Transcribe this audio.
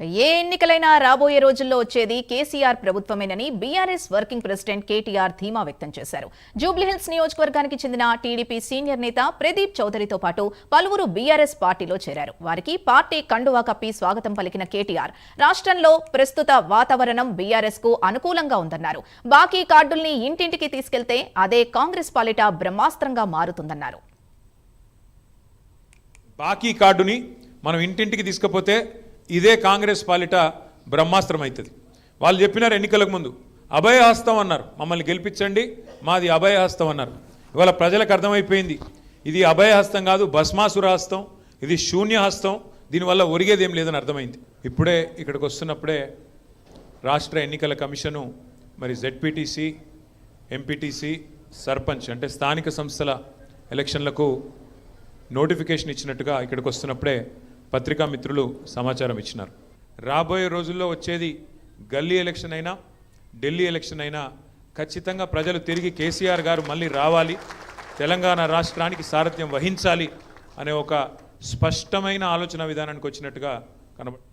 ఏ ఎన్నికలైనా రాబోయే రోజుల్లో వచ్చేది కేసీఆర్ ప్రభుత్వమేనని బీఆర్ఎస్ వర్కింగ్ ప్రెసిడెంట్ కేటీఆర్ ధీమా వ్యక్తం చేశారు. జూబ్లీహిల్స్ నియోజకవర్గానికి చెందిన టీడీపీ సీనియర్ నేత ప్రదీప్ చౌదరితో పాటు పలువురు బీఆర్ఎస్ పార్టీలో చేరారు. వారికి పార్టీ కండువా కప్పి స్వాగతం పలికిన కేటీఆర్ రాష్ట్రంలో ప్రస్తుత వాతావరణం బీఆర్ఎస్కు అనుకూలంగా ఉందన్నారు. బాకీ కార్డుల్ని ఇంటింటికి తీసుకెళ్తే అదే కాంగ్రెస్ పాలిట బ్రహ్మాస్త్రంగా మారుతుందన్నారు. బాకీ కార్డుని మనం ఇంటింటికి తీసుకపోతే ఇదే కాంగ్రెస్ పాలిట బ్రహ్మాస్త్రం అవుతుంది వాళ్ళు చెప్పినారు ఎన్నికలకు ముందు అభయహస్తం అన్నారు. మమ్మల్ని గెలిపించండి మాది అభయహస్తం అన్నారు. ఇవాళ ప్రజలకు అర్థమైపోయింది ఇది అభయహస్తం కాదు భస్మాసుర హస్తం ఇది శూన్యహస్తం దీనివల్ల ఒరిగేది ఏం లేదని అర్థమైంది. ఇప్పుడే ఇక్కడికి వస్తున్నప్పుడే రాష్ట్ర ఎన్నికల కమిషను మరి జెడ్పీటీసీ ఎంపీటీసీ సర్పంచ్ అంటే స్థానిక సంస్థల ఎలక్షన్లకు నోటిఫికేషన్ ఇచ్చినట్టుగా ఇక్కడికి వస్తున్నప్పుడే పత్రికా మిత్రులు సమాచారం ఇచ్చినారు. రాబోయే రోజుల్లో వచ్చేది గల్లీ ఎలక్షన్ అయినా ఢిల్లీ ఎలక్షన్ అయినా ఖచ్చితంగా ప్రజలు తిరిగి కేసీఆర్ గారు మళ్ళీ రావాలి తెలంగాణ రాష్ట్రానికి సారథ్యం వహించాలి అనే ఒక స్పష్టమైన ఆలోచన విధానానికి వచ్చినట్టుగా కనబడుతుంది